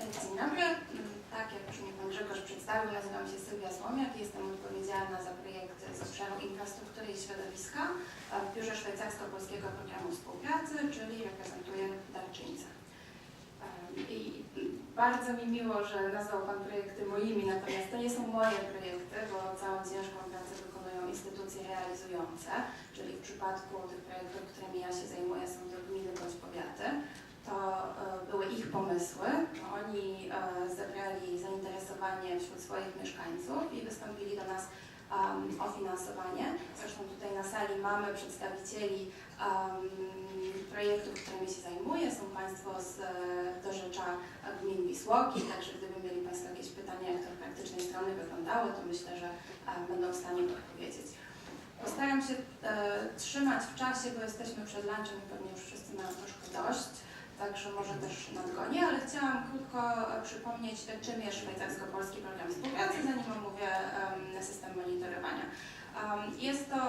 Dzień dobry. Tak jak już mnie Pan Grzegorz przedstawił, nazywam się Sylwia Słomiak jestem odpowiedzialna za projekty z obszaru infrastruktury i środowiska w Biurze Szwajcarsko-Polskiego Programu Współpracy, czyli reprezentuję darczyńcę. I bardzo mi miło, że nazwał Pan projekty moimi, natomiast to nie są moje projekty, bo całą ciężką pracę wykonują instytucje realizujące, czyli w przypadku tych projektów, którymi ja się zajmuję, są to gminy bądź powiaty to były ich pomysły. Oni e, zebrali zainteresowanie wśród swoich mieszkańców i wystąpili do nas o finansowanie. Zresztą tutaj na sali mamy przedstawicieli projektów, którymi się zajmuję. Są Państwo z e, dorzecza gmin Wisłoki, także gdyby mieli Państwo jakieś pytania, jak to od praktycznej strony wyglądało, to myślę, że um, będą w stanie odpowiedzieć. Postaram się e, trzymać w czasie, bo jesteśmy przed lunchem i pewnie już wszyscy mają troszkę dość także może też nadgonię, ale chciałam krótko e, przypomnieć, czym jest szwajcarsko-polski program współpracy, zanim omówię system monitorowania. Jest to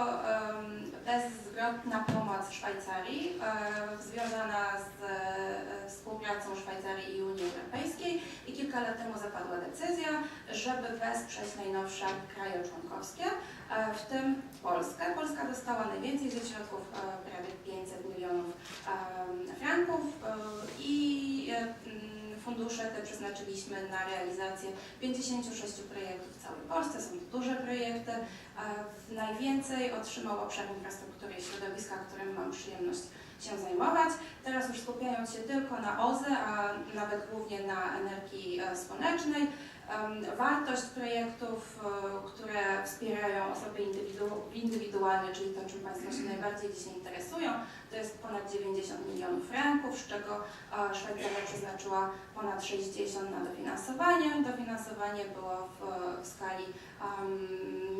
bezzwrotna pomoc Szwajcarii um, związana z e, współpracą Szwajcarii i Unii Europejskiej i kilka lat temu zapadła decyzja, żeby wesprzeć najnowsze kraje członkowskie, e, w tym Polskę. Polska dostała najwięcej ze środków, e, prawie 500 milionów em, franków e, i e, przeznaczyliśmy na realizację 56 projektów w całej Polsce. Są to duże projekty. Najwięcej otrzymał obszar infrastruktury i środowiska, którym mam przyjemność się zajmować. Teraz już skupiając się tylko na OZE, a nawet głównie na energii e, słonecznej. Wartość projektów, e, które wspierają osoby indywidu- indywidualne, czyli to, czym Państwo się najbardziej dzisiaj interesują, to jest ponad 90 milionów franków, z czego e, Szwajcaria przeznaczyła ponad 60 na dofinansowanie. Dofinansowanie było w, skali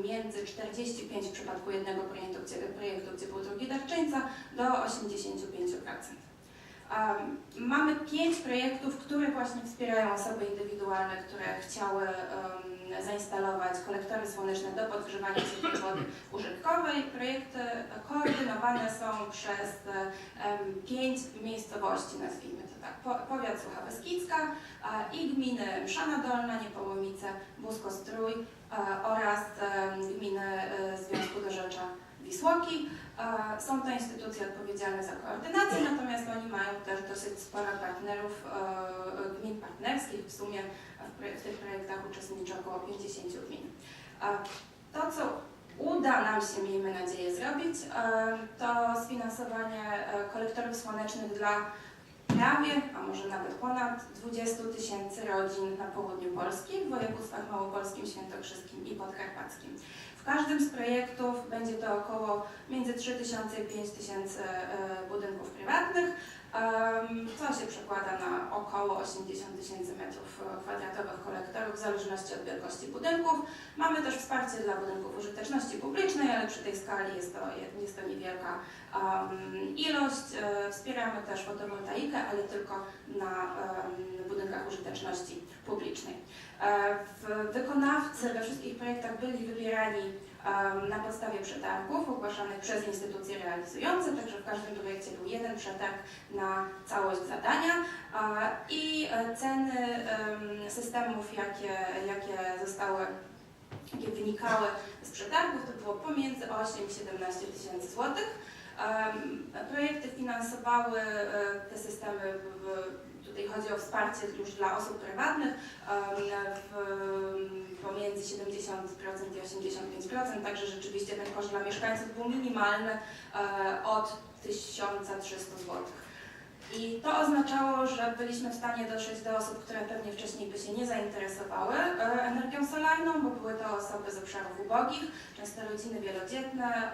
między 45 w przypadku jednego projektu, gdzie, projektu, gdzie był drugi darczyńca, do 85%. Mamy pięć projektów, które właśnie wspierają osoby indywidualne, które chciały zainstalować kolektory słoneczne do podgrzewania ciepłej wody użytkowej. Projekty koordynowane są przez pięć miejscowości, nazwijmy to tak. Po, powiat Słucha-Beskidzka a, i gminy Mszana Dolna, Niepołomice, Busko-Strój oraz gminy e, Związku Dorzecza Wisłoki. E, Są to instytucje odpowiedzialne za koordynację, natomiast oni mają też dosyć sporo partnerów, e, gmin partnerskich. W sumie w, tych projektach uczestniczy około 50 gmin. E, To, co uda nam się, miejmy nadzieję, zrobić, e, to sfinansowanie e, kolektorów słonecznych dla prawie, a może nawet ponad 20 tysięcy rodzin na południu Polski, w województwach małopolskim, świętokrzyskim i podkarpackim. W każdym z projektów będzie to około między 3 tysiące i 5 tysięcy e, budynków prywatnych, co się przekłada na około 80 tysięcy metrów e, kwadratowych kolektorów w zależności od wielkości budynków. Mamy też wsparcie dla budynków użyteczności publicznej, ale przy tej skali jest to, jest to niewielka ilość. E, Wspieramy też fotowoltaikę, ale tylko na budynkach użyteczności publicznej. E, w- Wykonawcy we wszystkich projektach byli wybierani na podstawie przetargów ogłaszanych przez instytucje realizujące, także w każdym projekcie był jeden przetarg na całość zadania i e, ceny em, systemów, jakie, jakie zostały jakie wynikały z przetargów, to było pomiędzy 8 i 17 tysięcy złotych. Projekty finansowały e, te systemy, w, tutaj chodzi o wsparcie już dla osób prywatnych, w, pomiędzy 70% i 85%, także rzeczywiście ten koszt dla mieszkańców był minimalny e, od 1300 zł. I to oznaczało, że byliśmy w stanie dotrzeć do osób, które pewnie wcześniej by się nie zainteresowały e, energią solarną, bo były to osoby z obszarów ubogich, często rodziny wielodzietne,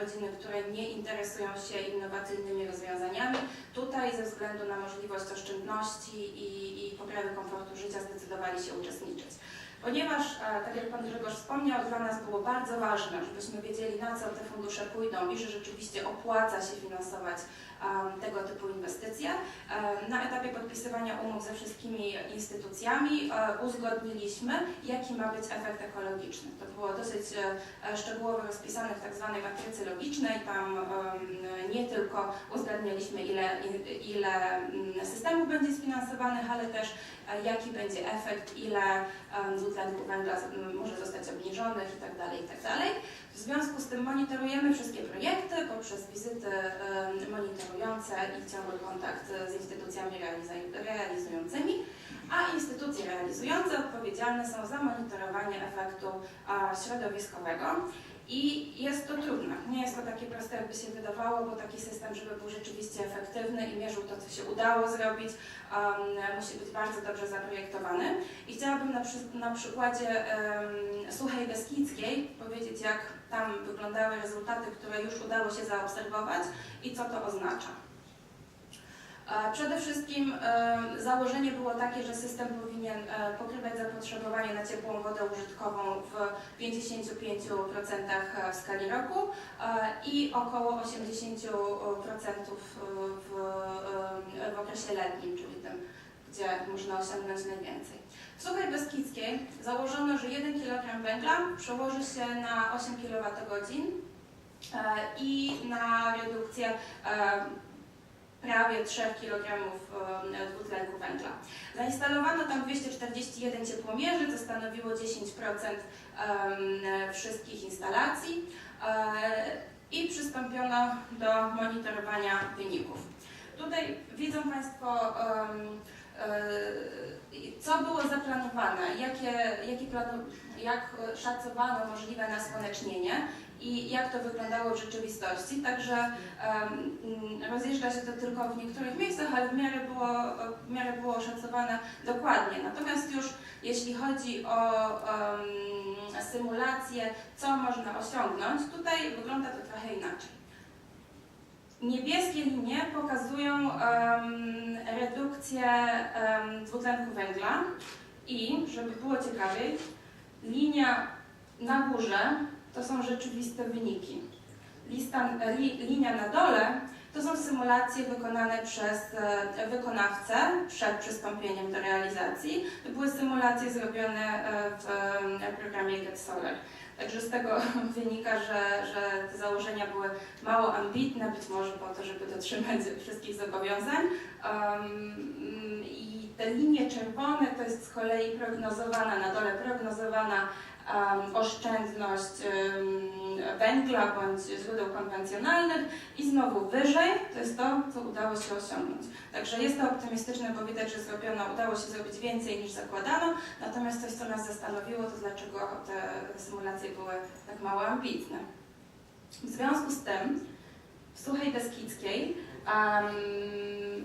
rodziny, które nie interesują się innowacyjnymi rozwiązaniami. Tutaj ze względu na możliwość oszczędności i, i poprawy komfortu życia zdecydowali się uczestniczyć. Ponieważ, e, tak jak Pan Grzegorz wspomniał, dla nas było bardzo ważne, żebyśmy wiedzieli, na co te fundusze pójdą i że rzeczywiście opłaca się finansować em, tego typu inwestycje. Na etapie podpisywania umów ze wszystkimi instytucjami e, uzgodniliśmy, jaki ma być efekt ekologiczny. To było dosyć e, szczegółowo rozpisane w tak zwanej matrycy logicznej. Tam nie tylko uzgadnialiśmy, ile, ile mm, systemów będzie sfinansowanych, ale też e, jaki będzie efekt, ile dwutlenku węgla może zostać obniżonych itd. itd. W związku z tym monitorujemy wszystkie projekty poprzez wizyty monitorujące i ciągły kontakt z instytucjami realizującymi, a instytucje realizujące odpowiedzialne są za monitorowanie efektu środowiskowego. I jest to trudne. Nie jest to takie proste, jakby się wydawało, bo taki system, żeby był rzeczywiście efektywny i mierzył to, co się udało zrobić, um, musi być bardzo dobrze zaprojektowany. I chciałabym na, przy, na przykładzie um, Suchej Beskidzkiej powiedzieć, jak tam wyglądały rezultaty, które już udało się zaobserwować i co to oznacza. E, Przede wszystkim e, założenie było takie, że system powinien e, pokrywać zapotrzebowanie na ciepłą wodę użytkową w 55% w skali roku i około 80% w, w okresie letnim, czyli tym, gdzie można osiągnąć najwięcej. W Suchej Beskidzkiej założono, że 1 kg węgla przełoży się na 8 kWh i na redukcję prawie 3 kg dwutlenku węgla. Zainstalowano tam 241 ciepłomierzy, co stanowiło 10% em, wszystkich instalacji e, i przystąpiono do monitorowania wyników. Tutaj widzą Państwo, e, co było zaplanowane, jakie, jakie planu, jak szacowano możliwe nasłonecznienie i jak to wyglądało w rzeczywistości. Także mm, rozjeżdża się to tylko w niektórych miejscach, ale w miarę było, w miarę było oszacowane dokładnie. Natomiast już jeśli chodzi o em, symulację, co można osiągnąć, tutaj wygląda to trochę inaczej. Niebieskie linie pokazują em, redukcję em, dwutlenku węgla i, żeby było ciekawiej, linia na górze to są rzeczywiste wyniki. Lista, li, linia na dole to są symulacje wykonane przez e, wykonawcę przed przystąpieniem do realizacji. To były symulacje zrobione e, w programie Get Solar. Także z tego wynika, że, że te założenia były mało ambitne, być może po to, żeby dotrzymać wszystkich zobowiązań. Um, I te linie czerwone to jest z kolei prognozowana, na dole prognozowana um, oszczędność um, węgla bądź źródeł konwencjonalnych i znowu wyżej to jest to, co udało się osiągnąć. Także jest to optymistyczne, bo widać, że zrobiono, udało się zrobić więcej niż zakładano, natomiast coś, co nas zastanowiło, to dlaczego te symulacje były tak mało ambitne. W związku z tym w Suchej Beskidzkiej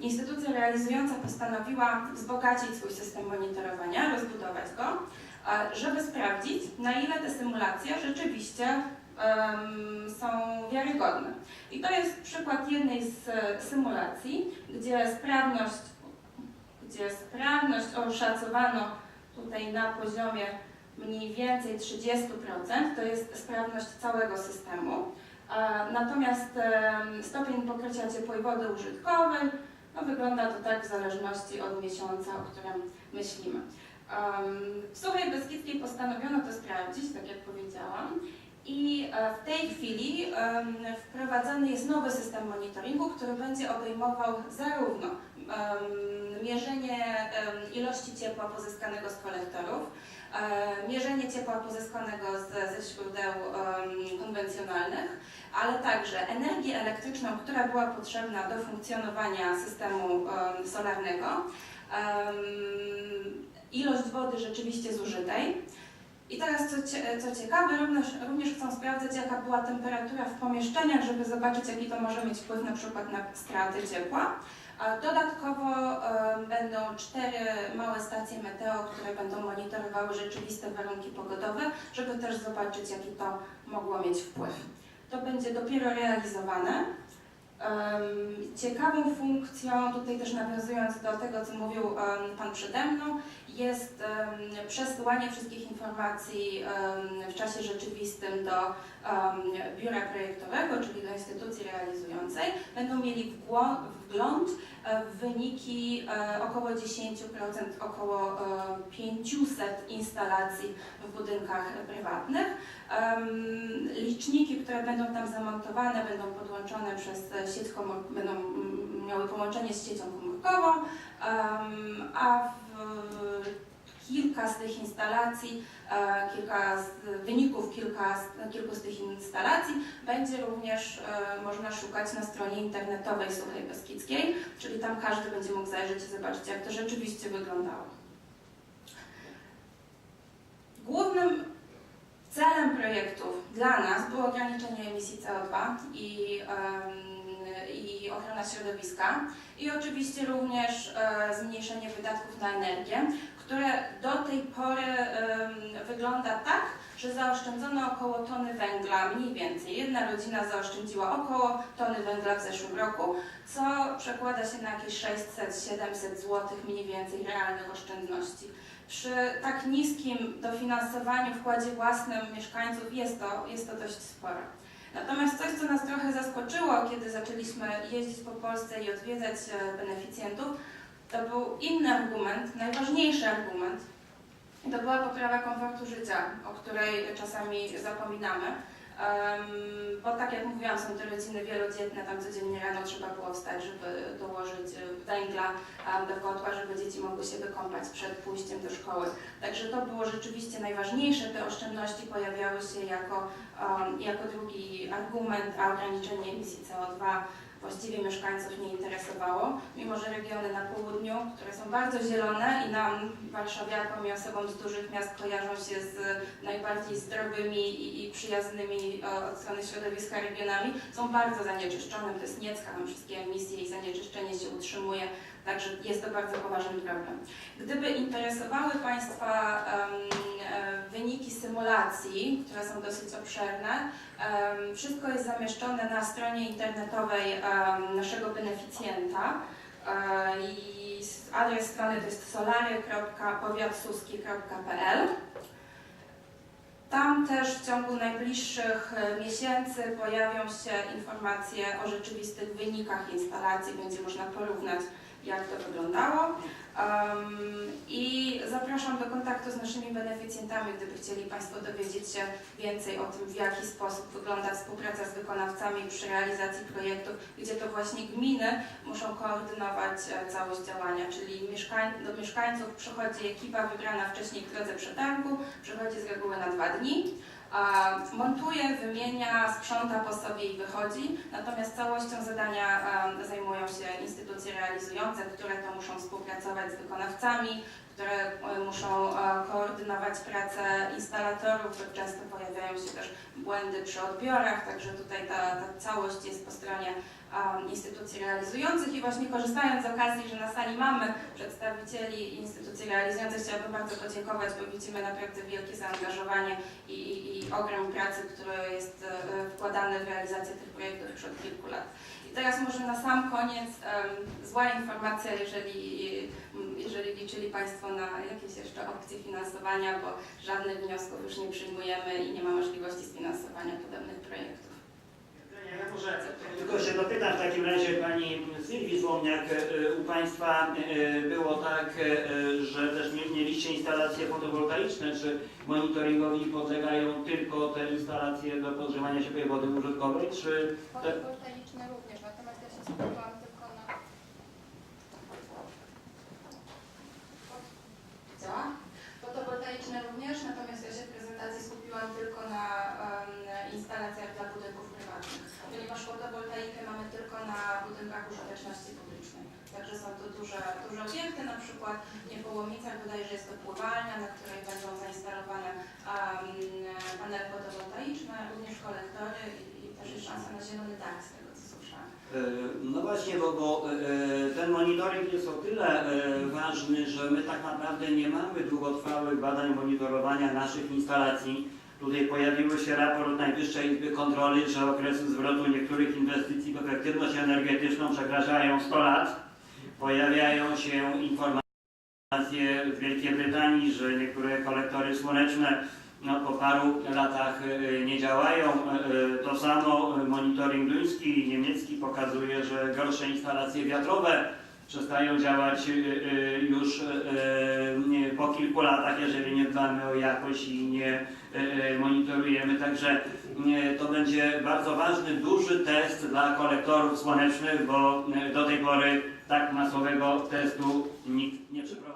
instytucja realizująca postanowiła wzbogacić swój system monitorowania, rozbudować go, e, żeby sprawdzić, na ile te symulacje rzeczywiście są wiarygodne. I to jest przykład jednej z e, symulacji, gdzie sprawność, gdzie sprawność oszacowano tutaj na poziomie mniej więcej 30%, to jest sprawność całego systemu. Natomiast stopień pokrycia ciepłej wody użytkowej no, wygląda to tak w zależności od miesiąca, o którym myślimy. W Suchej Beskidzkiej postanowiono to sprawdzić, tak jak powiedziałam. I e, w tej chwili wprowadzany jest nowy system monitoringu, który będzie obejmował zarówno mierzenie ilości ciepła pozyskanego z kolektorów, e, mierzenie ciepła pozyskanego z, ze źródeł konwencjonalnych, ale także energię elektryczną, która była potrzebna do funkcjonowania systemu em, solarnego, ilość wody rzeczywiście zużytej. I teraz co, co ciekawe, również, również chcą sprawdzać jaka była temperatura w pomieszczeniach, żeby zobaczyć jaki to może mieć wpływ na przykład na straty ciepła. Dodatkowo em, będą cztery małe stacje meteo, które będą monitorowały rzeczywiste warunki pogodowe, żeby też zobaczyć jaki to mogło mieć wpływ. To będzie dopiero realizowane Ciekawą funkcją, tutaj też nawiązując do tego, co mówił Pan przede mną, jest przesyłanie wszystkich informacji w czasie rzeczywistym do biura projektowego, czyli do instytucji realizującej. Będą mieli wgło- wgląd e, w wyniki e, około 10%, około e, 500 instalacji w budynkach prywatnych. Liczniki, które będą tam zamontowane, będą podłączone przez e, sieć komór, będą miały połączenie z siecią komórkową, a w kilka z tych instalacji, e, kilka z wyników kilka kilku z tych instalacji będzie również e, można szukać na stronie internetowej Suchej Beskidzkiej, czyli tam każdy będzie mógł zajrzeć i zobaczyć, jak to rzeczywiście wyglądało. Głównym celem projektów dla nas było ograniczenie emisji CO2 i, i ochrona środowiska i oczywiście również e, zmniejszenie wydatków na energię, które do tej pory wygląda tak, że zaoszczędzono około tony węgla, mniej więcej. Jedna rodzina zaoszczędziła około tony węgla w zeszłym roku, co przekłada się na jakieś 600-700 zł mniej więcej realnych oszczędności. Przy tak niskim dofinansowaniu, wkładzie własnym mieszkańców jest to, jest to dość sporo. Natomiast coś, co nas trochę zaskoczyło, kiedy zaczęliśmy jeździć po Polsce i odwiedzać e, beneficjentów, to był inny argument, najważniejszy argument. To była poprawa komfortu życia, o której czasami zapominamy. Em, bo tak jak mówiłam, są to rodziny wielodzietne, tam codziennie rano trzeba było wstać, żeby dołożyć e, węgla do kotła, żeby dzieci mogły się wykąpać przed pójściem do szkoły. Także to było rzeczywiście najważniejsze. Te oszczędności pojawiały się jako, em, jako drugi argument, a ograniczenie emisji CO2 właściwie mieszkańców nie interesowało, mimo że regiony na południu, które są bardzo zielone i nam warszawiakom i osobom z dużych miast kojarzą się z najbardziej zdrowymi i, i przyjaznymi e, od strony środowiska regionami, są bardzo zanieczyszczone. To jest niecka, tam wszystkie emisje i zanieczyszczenie się utrzymuje, także jest to bardzo poważny problem. Gdyby interesowały Państwa symulacji, które są dosyć obszerne, wszystko jest zamieszczone na stronie internetowej naszego beneficjenta. E, I adres strony to jest solary.powiatsuski.pl. Tam też w ciągu najbliższych e, miesięcy pojawią się informacje o rzeczywistych wynikach instalacji. Będzie można porównać, jak to wyglądało. I zapraszam do kontaktu z naszymi beneficjentami, gdyby chcieli Państwo dowiedzieć się więcej o tym, w jaki sposób wygląda współpraca z wykonawcami przy realizacji projektów, gdzie to właśnie gminy muszą koordynować e, całość działania, czyli mieszkań, do mieszkańców przychodzi ekipa wybrana wcześniej w drodze przetargu, przychodzi z reguły na dwa dni, montuje, wymienia, sprząta po sobie i wychodzi. Natomiast całością zadania em, zajmują się instytucje realizujące, które to muszą współpracować z wykonawcami, które e, muszą e, koordynować pracę instalatorów, często pojawiają się też błędy przy odbiorach, także tutaj ta, ta całość jest po stronie em, instytucji realizujących i właśnie korzystając z okazji, że na sali mamy przedstawicieli instytucji realizujących, chciałabym bardzo podziękować, bo widzimy naprawdę wielkie zaangażowanie i, i, i ogrom pracy, który jest e, wkładany w realizację tych projektów już od kilku lat. I teraz może na sam koniec zła informacja, jeżeli, jeżeli liczyli Państwo na jakieś jeszcze opcje finansowania, bo żadnych wniosków już nie przyjmujemy i nie ma możliwości sfinansowania podobnych projektów. Tylko się dopytam w takim razie Pani Sylwii Złomniak, e, u Państwa e, było tak, e, że też mie- mieliście instalacje fotowoltaiczne, czy monitoringowi podlegają tylko te instalacje do podgrzewania ciepłej wody użytkowej, czy Fotowoltaiczne również, natomiast ja się skupiłam tylko na... Działa? Fotowoltaiczne również, natomiast ja się w prezentacji skupiłam tylko na em, instalacjach dla budynków prywatnych, ponieważ fotowoltaikę mamy tylko na budynkach użyteczności publicznej. Także są to duże, duże obiekty, na przykład w Połomicach bodajże jest to pływalnia, na której będą zainstalowane panele fotowoltaiczne, również kolektory i, też jest szansa na zielony dach z tego co słyszałam. E, No właśnie, bo, bo e, ten monitoring jest o tyle e, ważny, że my tak naprawdę nie mamy długotrwałych badań monitorowania naszych instalacji, Tutaj pojawiły się raport Najwyższej Izby Kontroli, że okresy zwrotu niektórych inwestycji w efektywność energetyczną przekraczają 100 lat. Pojawiają się informacje z Wielkiej Brytanii, że niektóre kolektory słoneczne no, po paru latach e, nie działają. E, To samo monitoring duński i niemiecki pokazuje, że gorsze instalacje wiatrowe przestają działać już po kilku latach, jeżeli nie dbamy o jakość i nie monitorujemy. Także to będzie bardzo ważny, duży test dla kolektorów słonecznych, bo do tej pory tak masowego testu nikt nie przeprowadził.